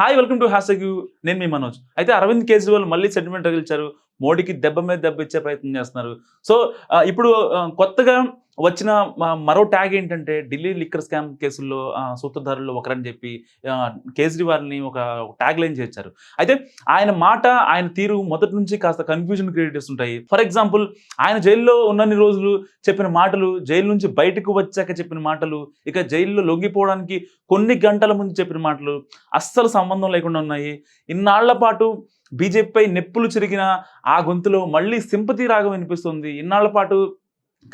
Hi welcome to hash you నేను మీ మనోజ్. అయితే అరవింద్ కేజ్రీవాల్ మళ్ళీ సెంటిమెంట్ తగిలిచారు మోడీకి దెబ్బ మీద దెబ్బ ఇచ్చే ప్రయత్నం చేస్తున్నారు. సో ఇప్పుడు కొత్తగా వచ్చిన మరో ట్యాగ్ ఏంటంటే ఢిల్లీ లిక్కర్ స్కామ్ కేసుల్లో సూత్రధారుల్లో ఒకరని చెప్పి కేజ్రీవాల్ని ఒక ట్యాగ్ లైన్ చేర్చారు. అయితే ఆయన మాట ఆయన తీరు మొదటి నుంచి కాస్త కన్ఫ్యూజన్ క్రియేట్ చేస్తుంటాయి. ఫర్ ఎగ్జాంపుల్ ఆయన జైల్లో ఉన్నన్ని రోజులు చెప్పిన మాటలు జైలు నుంచి బయటకు వచ్చాక చెప్పిన మాటలు ఇక జైల్లో లొంగిపోవడానికి కొన్ని గంటల ముందు చెప్పిన మాటలు అస్సలు సంబంధం లేకుండా ఉన్నాయి. ఇన్నాళ్ళ పాటు బీజేపీపై నెప్పులు చెరిగిన ఆ గొంతులో మళ్ళీ సింపతి రాగం వినిపిస్తుంది. ఇన్నాళ్ళ పాటు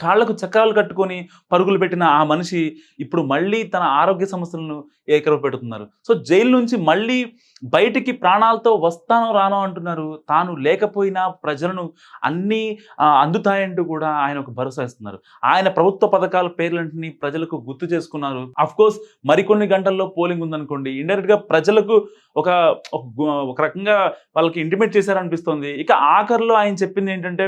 కాళ్ళకు చక్రాలు కట్టుకొని పరుగులు పెట్టిన ఆ మనిషి ఇప్పుడు మళ్ళీ తన ఆరోగ్య సమస్యలను ఏకరవ పెడుతున్నారు సో జైలు నుంచి మళ్ళీ బయటికి ప్రాణాలతో వస్తానో రానో అంటున్నారు. తాను లేకపోయినా ప్రజలను అన్నీ అందుతాయంటూ కూడా ఆయన ఒక భరోసా ఇస్తున్నారు. ఆయన ప్రభుత్వ పథకాల పేర్లంటిని ప్రజలకు గుర్తు చేసుకున్నారు. కోర్స్ మరికొన్ని గంటల్లో పోలింగ్ ఉందనుకోండి. ఇండైరెక్ట్గా ప్రజలకు ఒక ఒక ఒక రకంగా వాళ్ళకి ఇంటిమేట్ చేశారనిపిస్తోంది. ఇక ఆఖరిలో ఆయన చెప్పింది ఏంటంటే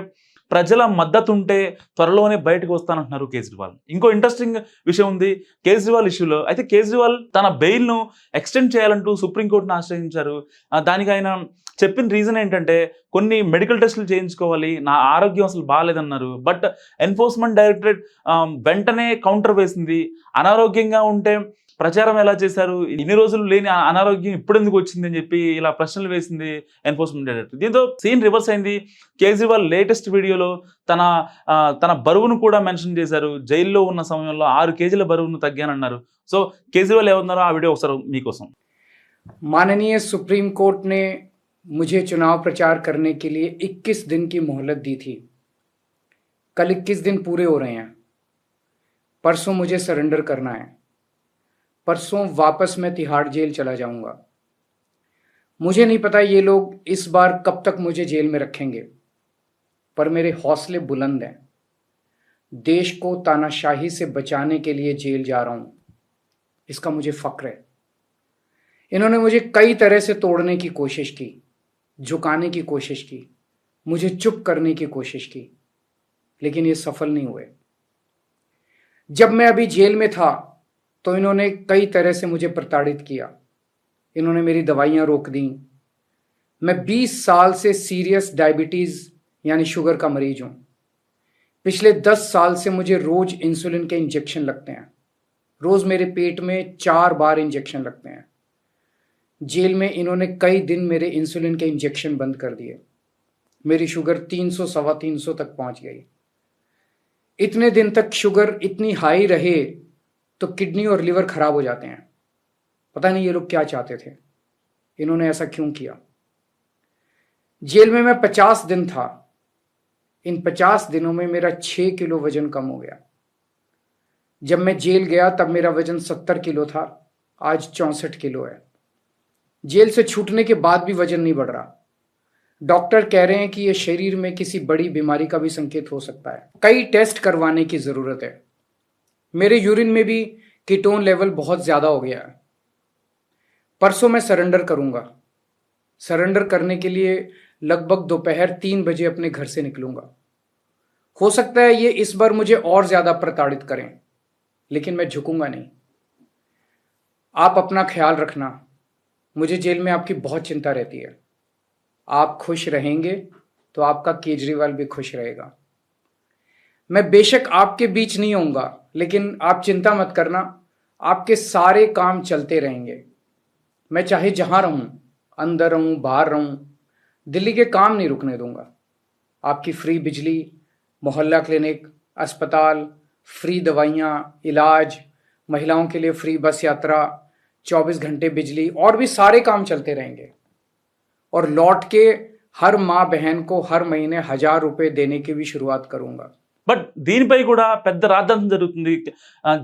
ప్రజల మద్దతు ఉంటే త్వరలోనే బయటకు వస్తానంటున్నారు కేజ్రీవాల్. ఇంకో ఇంట్రెస్టింగ్ విషయం ఉంది. కేజ్రీవాల్ ఇష్యూలో అయితే కేజ్రీవాల్ తన బెయిల్ను ఎక్స్టెండ్ చేయాలంటూ సుప్రీంకోర్టును ఆశ్రయించారు. దానికి ఆయన చెప్పిన రీజన్ ఏంటంటే కొన్ని మెడికల్ టెస్టులు చేయించుకోవాలి నా ఆరోగ్యం అసలు బాగాలేదన్నారు. బట్ ఎన్ఫోర్స్మెంట్ డైరెక్టరేట్ వెంటనే కౌంటర్ వేసింది. అనారోగ్యంగా ఉంటే ప్రచారం ఎలా చేశారు ఇన్ని రోజులు లేని ఆ అనారోగ్యం ఇప్పుడు ఎందుకు వచ్చింది అని చెప్పి ఇలా ప్రశ్నలు వేసింది ఎన్ఫోర్స్మెంట్ డైరెక్టర్ దీంతో సీన్ రివర్స్ అయింది కేజ్రీవాల్ లేటెస్ట్ వీడియోలో తన ఆ, తన బరువును కూడా మెన్షన్ చేశారు జైల్లో ఉన్న సమయంలో ఆరు కేజీల బరువును తగ్గానన్నారు సో కేజ్రీవాల్ ఏమన్నారో ఆ వీడియో ఒకసారి మీకోసం माननीय सुप्रीम कोर्ट ने मुझे चुनाव प्रचार करने के लिए 21 दिन की मोहलत दी थी कल 21 दिन पूरे हो रहे हैं परसों मुझे सरेंडर करना है परसों वापस मैं तिहाड़ जेल चला जाऊँगा। मुझे नहीं पता ये लोग इस बार कब तक मुझे जेल में रखेंगे, पर मेरे हौसले बुलंद हैं। देश को तानाशाही से बचाने के लिए जेल जा रहा हूँ। इसका मुझे फक्र है। इन्होंने मुझे कई तरह से तोड़ने की कोशिश की, झुकाने की कोशिश की, मुझे चुप करने की कोशिश की, लेकिन ये सफल नहीं हुए। जब मैं अभी जेल में था तो इन्होंने कई तरह से मुझे प्रताड़ित किया। इन्होंने मेरी दवाइयाँ रोक दी। मैं 20 साल से सीरियस डायबिटीज़, यानी शुगर का मरीज़ हूँ। पिछले 10 साल से मुझे रोज इंसुलिन के इंजेक्शन लगते हैं। रोज मेरे पेट में चार बार इंजेक्शन लगते हैं। जेल में इन्होंने कई दिन मेरे इंसुलिन के इंजेक्शन बंद कर दिए। मेरी शुगर 300 सवा तीन सौ तक पहुँच गई। इतने दिन तक शुगर इतनी हाई रहे तो किडनी और लिवर खराब हो जाते हैं। पता नहीं ये लोग क्या चाहते थे। इन्होंने ऐसा क्यों किया? जेल में मैं पचास दिन था। इन पचास दिनों में मेरा छः किलो वज़न कम हो गया। जब मैं जेल गया, तब मेरा वज़न सत्तर किलो था। आज चौंसठ किलो है। जेल से छूटने के बाद भी वज़न नहीं बढ़ रहा। डॉक्टर कह रहे हैं कि यह शरीर में किसी बड़ी बीमारी का भी संकेत हो सकता है। कई टेस्ट करवाने की ज़रूरत है। मेरे यूरिन में भी कीटोन लेवल बहुत ज़्यादा हो गया है। परसों मैं सरेंडर करूँगा। सरेंडर करने के लिए लगभग दोपहर तीन बजे अपने घर से निकलूँगा। हो सकता है ये इस बार मुझे और ज़्यादा प्रताड़ित करें, लेकिन मैं झुकूँगा नहीं। आप अपना ख्याल रखना। मुझे जेल में आपकी बहुत चिंता रहती है। आप खुश रहेंगे तो आपका केजरीवाल भी खुश रहेगा। मैं बेशक आपके बीच नहीं होऊँगा। लेकिन आप चिंता मत करना, आपके सारे काम चलते रहेंगे। मैं चाहे जहाँ रहूँ, अंदर रहूँ, बाहर रहूँ, दिल्ली के काम नहीं रुकने दूँगा। आपकी फ्री बिजली, मोहल्ला क्लिनिक, अस्पताल, फ्री दवाइयाँ, इलाज, महिलाओं के लिए फ्री बस यात्रा 24 घंटे बिजली, और भी सारे काम चलते रहेंगे। और लौट के हर माँ बहन को हर महीने हज़ार रुपए देने की भी शुरुआत करूँगा। బట్ దీనిపై కూడా పెద్ద రాద్ధాంతం జరుగుతుంది.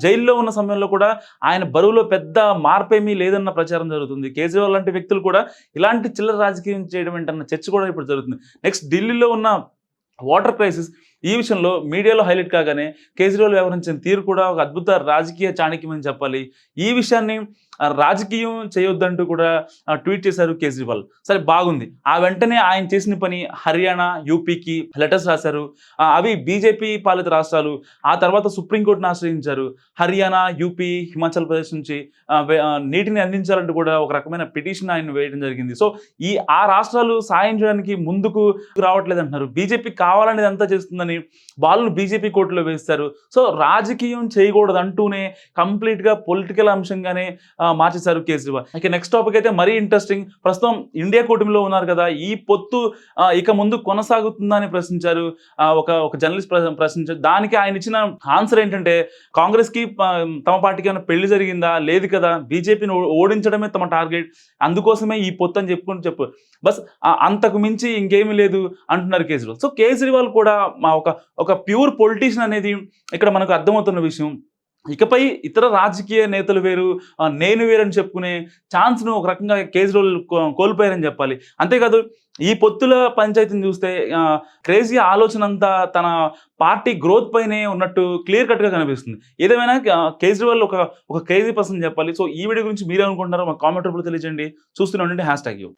జైల్లో ఉన్న సమయంలో కూడా ఆయన బరువులో పెద్ద మార్పేమీ లేదన్న ప్రచారం జరుగుతుంది. కేజ్రీవాల్ లాంటి వ్యక్తులు కూడా ఇలాంటి చిల్లర రాజకీయం చేయడం ఏంటన్న చర్చ కూడా ఇప్పుడు జరుగుతుంది. నెక్స్ట్ ఢిల్లీలో ఉన్న వాటర్ క్రైసిస్ ఈ విషయంలో మీడియాలో హైలైట్ కాగానే కేజ్రీవాల్ వ్యవహరించిన తీరు కూడా ఒక అద్భుత రాజకీయ చాణక్యమని చెప్పాలి. ఈ విషయాన్ని రాజకీయం చేయొద్దంటూ కూడా ట్వీట్ చేశారు కేజ్రీవాల్. సరే బాగుంది. ఆ వెంటనే ఆయన చేసిన పని హర్యానా యూపీకి లెటర్స్ రాశారు. అవి బీజేపీ పాలిత రాష్ట్రాలు. ఆ తర్వాత సుప్రీంకోర్టును ఆశ్రయించారు. హర్యానా యూపీ హిమాచల్ ప్రదేశ్ నుంచి నీటిని అందించాలంటూ కూడా ఒక రకమైన పిటిషన్ ఆయన వేయడం జరిగింది. సో ఈ ఆ రాష్ట్రాలు సాయం చేయడానికి ముందుకు రావట్లేదు అంటున్నారు బీజేపీ కావాలనేది అంతా చేస్తుందని వాళ్ళు బీజేపీ కోర్టులో వేస్తారు. సో రాజకీయం చేయకూడదు అంటూనే కంప్లీట్గా పొలిటికల్ అంశంగానే మార్చేశారు కేజ్రీవాల్. ఇక నెక్స్ట్ టాపిక్ అయితే మరీ ఇంట్రెస్టింగ్ ప్రస్తుతం ఇండియా కూటమిలో ఉన్నారు కదా ఈ పొత్తు ఇక ముందు కొనసాగుతుందా అని ప్రశ్నించారు ఒక ఒక జర్నలిస్ట్ ప్రశ్నించారు దానికి ఆయన ఇచ్చిన ఆన్సర్ ఏంటంటే కాంగ్రెస్కి తమ పార్టీకి ఏమైనా పెళ్ళి జరిగిందా? లేదు కదా బీజేపీని ఓడించడమే తమ టార్గెట్. అందుకోసమే ఈ పొత్తు అని చెప్పుకుని చెప్పు. బస్ అంతకు మించి ఇంకేమీ లేదు అంటున్నారు కేజ్రీవాల్. సో కేజ్రీవాల్ కూడా మా ఒక ఒక ప్యూర్ పొలిటీషియన్ అనేది ఇక్కడ మనకు అర్థమవుతున్న విషయం. ఇకపై ఇతర రాజకీయ నేతలు వేరు నేను వేరని చెప్పుకునే ఛాన్స్ను ఒక రకంగా కేజ్రీవాల్ కోల్పోయారని చెప్పాలి. అంతేకాదు ఈ పొత్తుల పంచాయతీని చూస్తే క్రేజీ ఆలోచన అంతా తన పార్టీ గ్రోత్ పైనే ఉన్నట్టు క్లియర్ కట్గా కనిపిస్తుంది. ఏదేమైనా కేజ్రీవాల్ ఒక ఒక క్రేజీ పర్సన్ చెప్పాలి. సో ఈ వీడియో గురించి మీరేమనుకుంటున్నారో మా కామెంట్ రూపంలో తెలియజేయండి. చూస్తూనే ఉండండి హ్యాష్ ట్యాగ్ యూ.